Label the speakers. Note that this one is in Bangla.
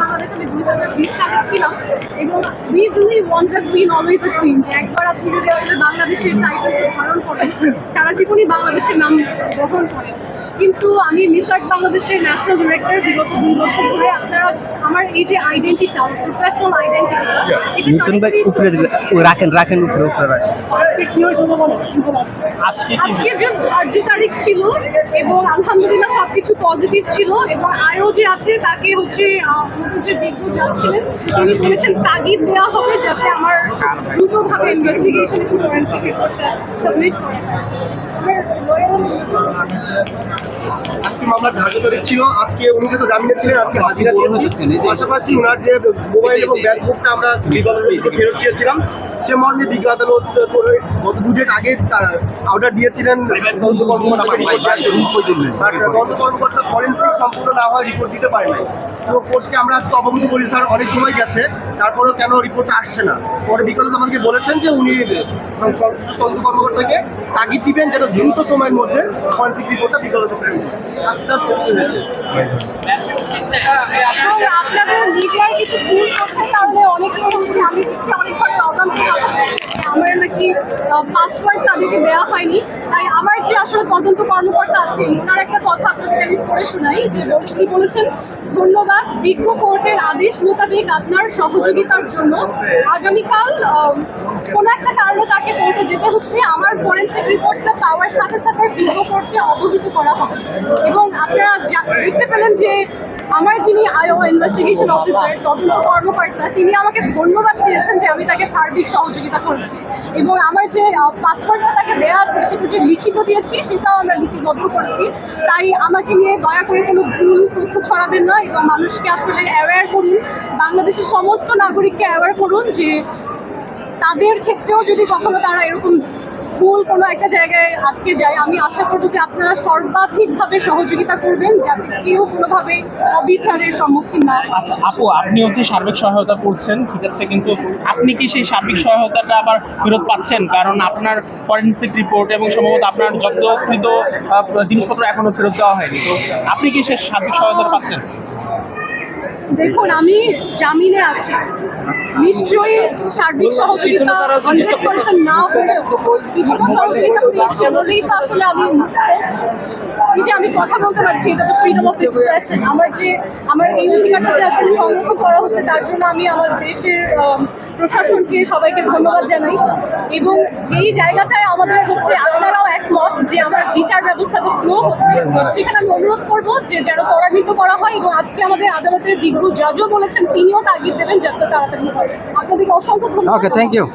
Speaker 1: বাংলাদেশ আমি দুই হাজার বিশ সালে ছিলাম এবং উই দুই once queen always a queen যে একবার আপনি যদি আসলে বাংলাদেশের টাইটেলটা ধারণ করেন সারা জীবনই বাংলাদেশের নাম করেন। কিন্তু আমি মিসার্ট বাংলাদেশের ন্যাশনাল ডিরেক্টর বিগত দুই বছর ধরে আপনারা আমার এই যে আইডেন্টিটা প্রফেশনাল আইডেন্টিটা
Speaker 2: মিথুন ভাই উপরে রাখেন রাখেন উপরে উপরে রাখেন।
Speaker 3: আজকে কি
Speaker 1: আজকে জাস্ট তারিখ ছিল এবং আলহামদুলিল্লাহ সবকিছু পজিটিভ ছিল এবং আরও যে আছে তাকে হচ্ছে আমাদের যে বিজ্ঞ ছিলেন তিনি বলেছেন তাগিদ দেওয়া হবে যাতে আমার দ্রুতভাবে ইনভেস্টিগেশন ফরেন্সিক রিপোর্টটা সাবমিট করে
Speaker 4: আজকে মামলার ধার্য তারিখ ছিল। আজকে উনি যেহেতু জামিনে ছিলেন আজকে হাজিরা দিয়েছি পাশাপাশি ওনার যে মোবাইল এবং ব্যাংক বুকটা আমরা ফেরত চেয়েছিলাম। সে মর্মে বিজ্ঞ আদালত গত দু ডেট আগে অর্ডার দিয়েছিলেন তদন্ত কর্মকর্তা তদন্ত কর্মকর্তা ফরেন্সিক সম্পূর্ণ না হয় রিপোর্ট দিতে পারে নাই। তো কোর্টকে আমরা আজকে অবগত করি স্যার অনেক সময় গেছে তারপরেও কেন রিপোর্ট আসছে না? পরে বিকল্প আমাদেরকে বলেছেন যে উনি সংশ্লিষ্ট তদন্ত কর্মকর্তাকে তাগিদ দিবেন যেন দ্রুত সময়ের মধ্যে ফরেন্সিক রিপোর্টটা প্রেরণ করে। আজকে স্যার করতে হয়েছে
Speaker 1: আপনাদের নিজেরাই কিছু ভুল করছে তাহলে অনেকে হচ্ছে আমি দেখছি অনেক ঘরে অজান্তে আমার নাকি পাসওয়ার্ড তাদেরকে দেওয়া হয়নি। তাই আমার যে আসলে তদন্ত কর্মকর্তা আছেন, ওনার একটা কথা আপনাদের আমি পড়ে শোনাই, যে কি বলেছেন, ধন্যবাদ, বিজ্ঞ কোর্টের আদেশ মোতাবেক আপনার সহযোগিতার জন্য আগামীকাল কোনো একটা কারণে তাকে কোর্টে যেতে হচ্ছে। আমার ফরেন্সিক রিপোর্টটা পাওয়ার সাথে সাথে বিজ্ঞ কোর্টকে অবহিত করা হবে। এবং আপনারা দেখতে পেলেন যে আমার যিনি আইও ইনভেস্টিগেশন অফিসার তদন্ত কর্মকর্তা, তিনি আমাকে ধন্যবাদ দিয়েছেন যে আমি তাকে সার্বিক সহযোগিতা করছি। এবং আমার যে পাসওয়ার্ডটা তাকে দেওয়া আছে, সেটা যে লিখিত দিয়েছি, সেটাও আমরা লিপিবদ্ধ করেছি। তাই আমাকে নিয়ে দয়া করে কোনো ভুল তথ্য ছড়াবেন না এবং মানুষকে আসলে অ্যাওয়্যার করুন। বাংলাদেশের সমস্ত নাগরিককে অ্যাওয়্যার করুন যে তাদের ক্ষেত্রেও যদি কখনো তারা এরকম ভুল কোনো একটা জায়গায় আটকে যায়। আমি আশা করব যে আপনারা সর্বাধিকভাবে সহযোগিতা করবেন যাতে কেউ কোনোভাবে অবিচারের সম্মুখীন না হয়।
Speaker 3: আচ্ছা আপু আপনি হচ্ছে সার্বিক সহায়তা করছেন ঠিক আছে কিন্তু আপনি কি সেই সার্বিক সহায়তাটা আবার ফেরত পাচ্ছেন? কারণ আপনার ফরেন্সিক রিপোর্ট এবং সম্ভবত আপনার যত্নকৃত জিনিসপত্র এখনও ফেরত দেওয়া হয়নি। তো আপনি কি সেই সার্বিক সহায়তা পাচ্ছেন?
Speaker 1: দেখুন আমি জামিনে আছি। নিশ্চয়ই সার্বিক সহযোগিতা হান্ড্রেড পার্সেন্ট না হলেও কিছুটা সহযোগিতা পেয়েছে বলেই তো আসলে আমি এই যে আমি কথা বলতে পারছি, এটা তো ফ্রিডম অফ এক্সপ্রেশন আমার যে, আমার এই অধিকারটা যে আসলে সংরক্ষণ করা হচ্ছে, তার জন্য আমি আমার দেশের প্রশাসনকে সবাইকে ধন্যবাদ জানাই। এবং যেই জায়গাটায় আমাদের হচ্ছে, আপনারাও একমত যে আমার বিচার ব্যবস্থাটা স্লো হচ্ছে, সেখানে আমি অনুরোধ করব যে যেন ত্বরান্বিত করা হয় এবং আজকে আমাদের আদালতের বিজ্ঞ জজও বলেছেন, তিনিও তাগিদ দেবেন যাতে তাড়াতাড়ি হয়। আপনাদেরকে অসংখ্য ধন্যবাদ।
Speaker 2: Thank you